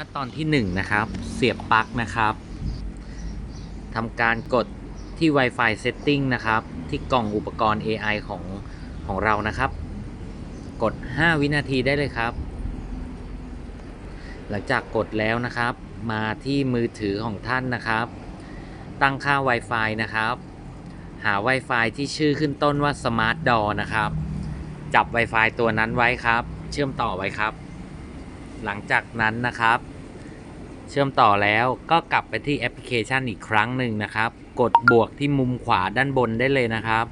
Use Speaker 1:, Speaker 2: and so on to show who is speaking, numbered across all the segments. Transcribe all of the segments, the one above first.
Speaker 1: ขั้นตอนที่1นะครับ เสียบปลั๊กนะครับทำการกดที่ Wi-Fi Setting นะครับ ที่กล่องอุปกรณ์ AI ของของเรานะครับ กด 5 วินาทีได้เลยครับ หลังจากกดแล้วนะครับ มาที่มือถือของท่านนะครับ ตั้งค่า Wi-Fi นะครับ หา Wi-Fi ที่ชื่อขึ้นต้นว่า Smart Door นะครับ จับ Wi-Fi ตัวนั้นไว้ครับ เชื่อมต่อไว้ครับ หลังจากนั้นนะครับ เชื่อมต่อแล้วก็กลับไปที่แอปพลิเคชันอีกครั้งหนึ่งนะครับ กดบวกที่มุมขวาด้านบนได้เลยนะครับ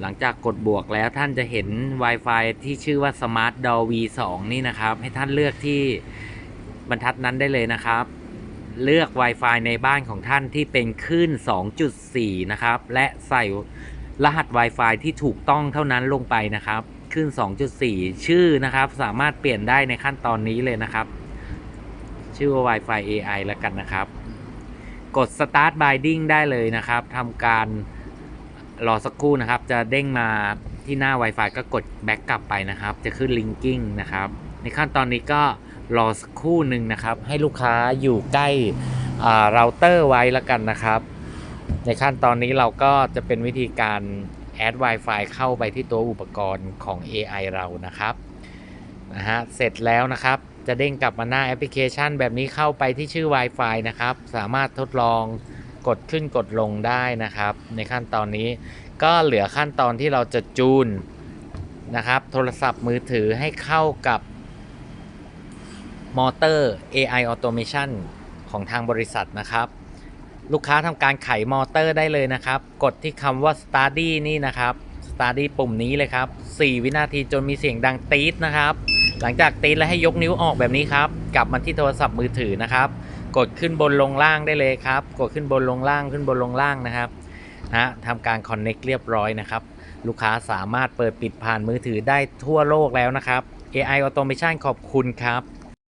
Speaker 1: หลังจากกดบวกแล้วท่านจะเห็น Wi-Fi ที่ชื่อว่า Smart Door V2 นี่นะครับ ให้ท่านเลือกที่บรรทัดนั้นได้เลยนะครับเลือก Wi-Fi ในบ้านของท่านที่เป็นคลื่น 2.4 นะครับ และใส่รหัส Wi-Fi ที่ถูกต้องเท่านั้นลงไปนะครับ คลื่น2.4 ชื่อนะครับ สามารถเปลี่ยนได้ในขั้นตอนนี้เลยนะครับ ชื่อว่า Wi-Fi AI แล้วกันนะครับ กด Start Binding ได้เลยนะครับทำการรอสักครู่นะครับ จะเด้งมาที่หน้า Wi-Fi ก็กด Back กลับไปนะครับ จะขึ้น Linking นะครับ ในขั้นตอนนี้ก็รอสักครู่หนึ่งนะครับ ให้ลูกค้าอยู่ใกล้เราเตอร์ไว้แล้วกันนะครับ ในขั้นตอนนี้เราก็จะเป็นวิธีการ แอด Wi-Fi เข้าไปที่ตัวอุปกรณ์ของ AI เรานะครับนะฮะเสร็จแล้วนะครับ จะเด้งกลับมาหน้าแอปพลิเคชัน แบบนี้เข้าไปที่ชื่อ Wi-Fi นะครับ สามารถทดลองกดขึ้นกดลงได้นะครับ ในขั้นตอนนี้ก็เหลือขั้นตอนที่เราจะจูนนะครับ โทรศัพท์มือถือให้เข้ากับมอเตอร์ AI Automation ของทางบริษัทนะครับ ลูกค้าทำการไขมอเตอร์ได้เลยนะครับ กดที่คำว่า study นี่นะครับ study ปุ่มนี้เลยครับ 4 วินาทีจนมีเสียงดังตี๊ดนะครับ หลังจากตี๊ดแล้วให้ยกนิ้วออกแบบนี้ครับ กลับมาที่โทรศัพท์มือถือนะครับ กดขึ้นบนลงล่างได้เลยครับ กดขึ้นบนลงล่างขึ้นบนลงล่างนะครับนะทำการ connect เรียบร้อยนะครับ ลูกค้าสามารถเปิดปิดผ่านมือถือได้ทั่วโลกแล้วนะครับ AI Automation ขอบคุณครับ